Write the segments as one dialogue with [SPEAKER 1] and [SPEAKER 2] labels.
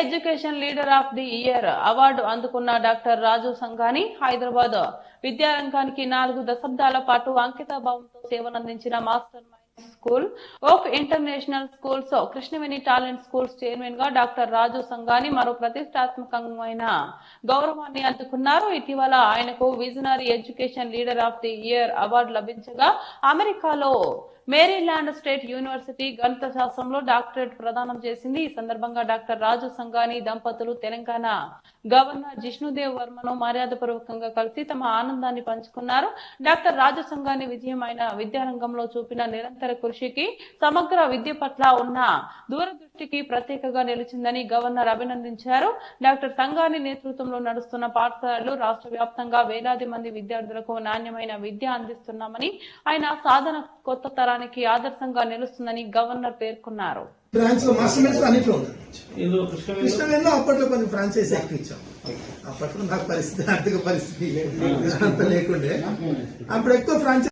[SPEAKER 1] Education leader of the year award అందుకున్న doctor Raju Sanghani Hyderabad విద్యారంగానికి నాలుగు దశాబ్దాల పాటు అంకిత భావంతో సేవలందించిన master school. Oak international schools Krishnaveni talent schools చైర్మన్గా డాక్టర్ రాజు సంఘాని మరో ప్రతిష్టాత్మకమైన గౌరవాన్ని అందుకున్నారు. ఇటీవల ఆయనకు visionary education leader of the year award లభించగా అమెరికాలో మేరీల్యాండ్ స్టేట్ యూనివర్సిటీ గణిత శాస్త్రంలో డాక్టరేట్ ప్రదానం చేసింది. ఈ సందర్భంగా డాక్టర్ రాజు సంఘాని దంపతులు తెలంగాణ గవర్నర్ జిష్ణుదేవ్ వర్మను మర్యాదపూర్వకంగా కలిసి తమ ఆనందాన్ని పంచుకున్నారు. డాక్టర్ రాజు సంఘాని విజయం ఆయన విద్యారంగంలో చూపిన నిరంతర కృషికి సమగ్ర విద్య పట్ల ఉన్న దూరదృష్టికి ప్రత్యేకగా నిలిచిందని గవర్నర్ అభినందించారు. డాక్టర్ సంఘాని నేతృత్వంలో నడుస్తున్న పాఠశాలలు రాష్ట్ర వ్యాప్తంగా వేలాది మంది విద్యార్థులకు నాణ్యమైన విద్య అందిస్తున్నామని ఆయన సాధన కొత్త తరానికి ఆదర్శంగా నిలుస్తుందని గవర్నర్ పేర్కొన్నారు.
[SPEAKER 2] లో మాస్టర్ అన్నిట్లో కృష్ణవేణిలో అప్పట్లో కొన్ని ఫ్రాంచైజ్ ఎక్కువ ఇచ్చాం. అప్పట్లో నాకు పరిస్థితి ఆర్థిక పరిస్థితి అంత లేకుండే. అప్పుడు ఎక్కువ ఫ్రాంచైజ్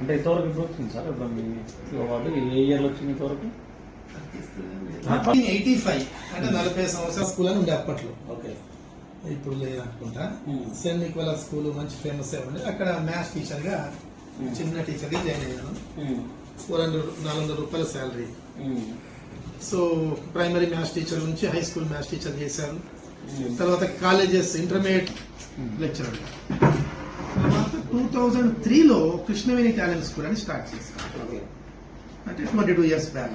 [SPEAKER 3] అంటే ఇంతవరకు ఇప్పుడు వచ్చింది సార్? ఇప్పుడు మీ అవార్డు ఏ ఇయర్లో వచ్చింది ఇంతవరకు?
[SPEAKER 2] Eighty five. అంటే నలభై సంవత్సరాల స్కూల్ అని ఉండే అప్పట్లో.
[SPEAKER 3] ఓకే.
[SPEAKER 2] ఇప్పుడు లేదనుకుంటా.
[SPEAKER 3] Hmm.
[SPEAKER 2] సెయింట్ నికోలా స్కూల్ మంచి ఫేమస్ ఉండే. అక్కడ మ్యాథ్స్ టీచర్గా చిన్న టీచర్గా జాయిన్ అయ్యాను. ఫోర్ హండ్రెడ్ నాలుగు వందల రూపాయల salary so primary maths teacher నుంచి హై స్కూల్ మ్యాథ్స్ టీచర్ చేశారు తర్వాత colleges intermediate lecturer two thousand త్రీలో కృష్ణవేణి టాలెంట్ స్కూల్ అని స్టార్ట్ చేశారు
[SPEAKER 3] ఓకే.
[SPEAKER 2] అంటే ట్వంటీ టూ ఇయర్స్ బ్యాక్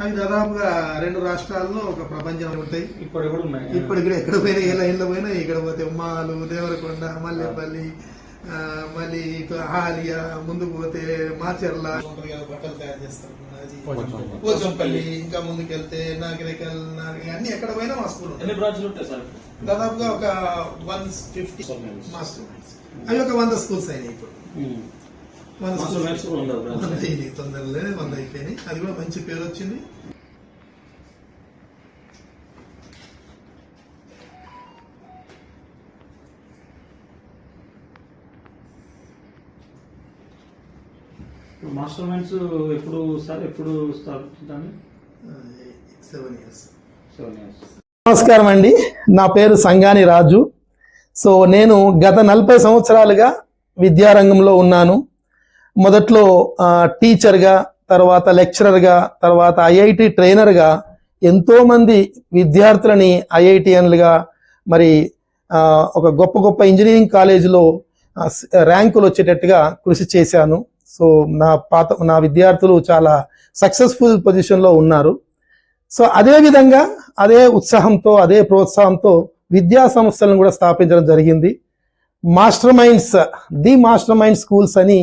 [SPEAKER 2] అవి దాదాపుగా రెండు రాష్ట్రాల్లో ఒక ప్రపంచం ఉంటాయి.
[SPEAKER 3] ఇప్పుడు కూడా
[SPEAKER 2] ఇప్పుడు కూడా ఎక్కడ పోయినా ఏ లైన్లో పోయినా ఇక్కడ పోతే ఉమ్మాలు దేవరకొండ మల్లెపల్లి మళ్ళీ ఇటు ఆలియా ముందుకు పోతే మాచర్ల. బట్టలు తయారు చేస్తారు. పోచంపల్లి ఇంకా ముందుకు వెళ్తే నాగరికల్ నాగరి అన్ని ఎక్కడ పోయినా మా స్కూల్
[SPEAKER 3] ఎన్ని బ్రాంచ్లు ఉంటాయి సార్?
[SPEAKER 2] దాదాపుగా ఒక వన్ ఫిఫ్టీ మాస్టర్ మైండ్స్. అవి ఒక వంద స్కూల్స్ అయినాయి ఇప్పుడు. వంద
[SPEAKER 3] branch.
[SPEAKER 2] వంద అయినాయి తొందరలోనే వంద అయిపోయినాయి. అది కూడా మంచి పేరు వచ్చింది.
[SPEAKER 3] మాస్టర్ మైండ్స్ ఎప్పుడు సార్ ఎప్పుడు స్థాపించడానికి
[SPEAKER 2] సెవెన్ ఇయర్స్.
[SPEAKER 3] Seven years.
[SPEAKER 4] నమస్కారం అండి. నా పేరు సంగాని రాజు. సో నేను గత నలభై సంవత్సరాలుగా విద్యారంగంలో ఉన్నాను. మొదట్లో టీచర్గా తర్వాత లెక్చరర్గా తర్వాత ఐఐటి ట్రైనర్గా ఎంతోమంది విద్యార్థులని ఐఐటిఎన్లుగా మరి ఒక గొప్ప గొప్ప ఇంజనీరింగ్ కాలేజీలో ర్యాంకులు వచ్చేటట్టుగా కృషి చేశాను. సో నా పాత నా విద్యార్థులు చాలా సక్సెస్ఫుల్ పొజిషన్లో ఉన్నారు. సో అదే విధంగా అదే ఉత్సాహంతో అదే ప్రోత్సాహంతో విద్యా సంస్థలను కూడా స్థాపించడం జరిగింది. Master minds the master mind schools అని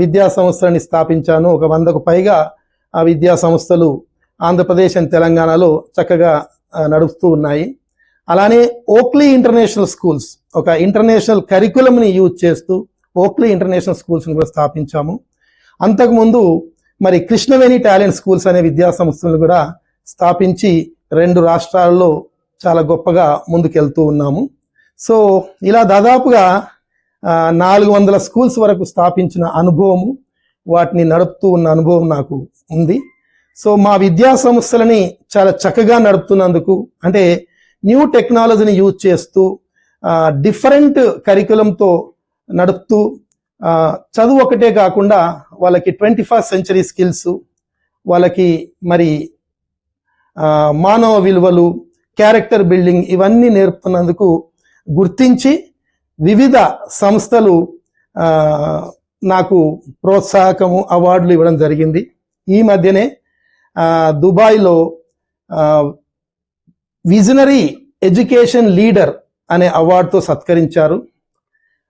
[SPEAKER 4] విద్యా సంస్థలని స్థాపించాను. ఒక వందకు పైగా ఆ విద్యా సంస్థలు ఆంధ్రప్రదేశ్ అండ్ తెలంగాణలో చక్కగా నడుస్తూ ఉన్నాయి. అలానే ఓక్లీ ఇంటర్నేషనల్ స్కూల్స్ ఒక ఇంటర్నేషనల్ కరికులంని యూజ్ చేస్తూ ఓక్లీ ఇంటర్నేషనల్ స్కూల్స్ని కూడా స్థాపించాము. అంతకుముందు మరి కృష్ణవేణి టాలెంట్ స్కూల్స్ అనే విద్యా సంస్థలను కూడా స్థాపించి రెండు రాష్ట్రాల్లో చాలా గొప్పగా ముందుకెళ్తూ ఉన్నాము. సో ఇలా దాదాపుగా నాలుగు వందల స్కూల్స్ వరకు స్థాపించిన అనుభవము వాటిని నడుపుతూ ఉన్న అనుభవం నాకు ఉంది. సో మా విద్యా సంస్థలని చాలా చక్కగా నడుపుతున్నందుకు అంటే న్యూ టెక్నాలజీని యూజ్ చేస్తూ డిఫరెంట్ కరికులంతో నడుపుతూ చదువు ఒకటే కాకుండా వాళ్ళకి ట్వంటీ ఫస్ట్ సెంచరీ స్కిల్స్ వాళ్ళకి మరి మానవ విలువలు క్యారెక్టర్ బిల్డింగ్ ఇవన్నీ నేర్పుతున్నందుకు గుర్తించి వివిధ సంస్థలు నాకు ప్రోత్సాహకము అవార్డులు ఇవ్వడం జరిగింది. ఈ మధ్యనే దుబాయ్లో విజనరీ ఎడ్యుకేషన్ లీడర్ అనే అవార్డుతో సత్కరించారు.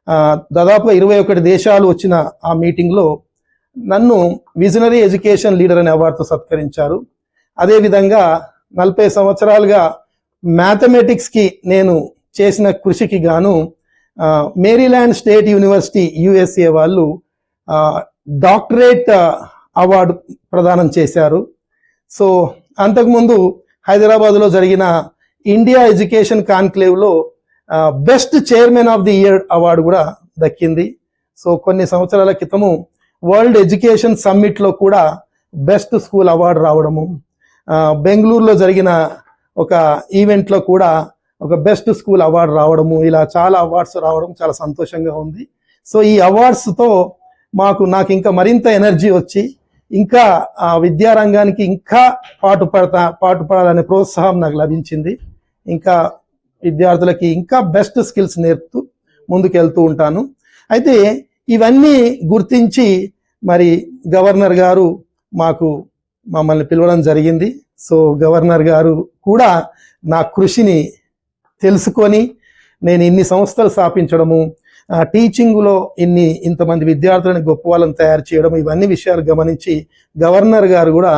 [SPEAKER 4] దాదాపు దాదాపుగా ఇరవై ఒకటి దేశాలు వచ్చిన ఆ మీటింగ్లో నన్ను విజనరీ ఎడ్యుకేషన్ లీడర్ అనే అవార్డుతో సత్కరించారు. అదేవిధంగా నలభై సంవత్సరాలుగా మ్యాథమెటిక్స్కి నేను చేసిన కృషికి గాను మేరీల్యాండ్ స్టేట్ యూనివర్సిటీ యుఎస్ఏ వాళ్ళు డాక్టరేట్ అవార్డు ప్రదానం చేశారు. సో అంతకుముందు హైదరాబాద్లో జరిగిన India education కాన్క్లేవ్లో best chairman of the year award కూడా దక్కింది. సో కొన్ని సంవత్సరాల క్రితము వరల్డ్ ఎడ్యుకేషన్ సమ్మిట్లో కూడా బెస్ట్ స్కూల్ అవార్డు రావడము బెంగళూరులో జరిగిన ఒక ఈవెంట్లో కూడా ఒక బెస్ట్ స్కూల్ అవార్డు రావడము ఇలా చాలా అవార్డ్స్ రావడం చాలా సంతోషంగా ఉంది. సో ఈ అవార్డ్స్తో మాకు నాకు ఇంకా మరింత ఎనర్జీ వచ్చి ఇంకా ఆ విద్యారంగానికి ఇంకా పాటు పడతా పాటు పడాలనే ప్రోత్సాహం నాకు లభించింది. ఇంకా విద్యార్థులకి ఇంకా బెస్ట్ స్కిల్స్ నేర్పుతూ ముందుకెళ్తూ ఉంటాను. అయితే ఇవన్నీ గుర్తించి మరి గవర్నర్ గారు మాకు మమ్మల్ని పిలవడం జరిగింది. సో గవర్నర్ గారు కూడా నా కృషిని తెలుసుకొని నేను ఇన్ని సంస్థలు స్థాపించడము టీచింగ్లో ఇన్ని ఇంతమంది విద్యార్థులను గొప్ప వాళ్ళని తయారు చేయడం ఇవన్నీ విషయాలు గమనించి గవర్నర్ గారు కూడా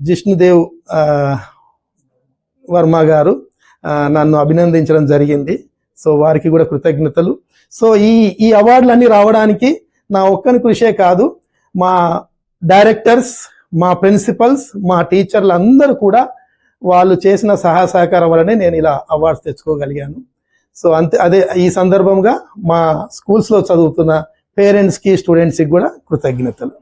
[SPEAKER 4] జిష్ణుదేవ్ వర్మ గారు నన్ను అభినందించడం జరిగింది. సో వారికి కూడా కృతజ్ఞతలు. సో ఈ ఈ అవార్డులన్నీ రావడానికి నా ఒక్కని కృషే కాదు మా డైరెక్టర్స్ మా ప్రిన్సిపల్స్ మా టీచర్లు అందరూ కూడా వాళ్ళు చేసిన సహాయ సహకారం వల్లనే నేను ఇలా అవార్డ్స్ తెచ్చుకోగలిగాను. సో అంతే అదే ఈ సందర్భంగా మా స్కూల్స్లో చదువుతున్న పేరెంట్స్కి స్టూడెంట్స్కి కూడా కృతజ్ఞతలు.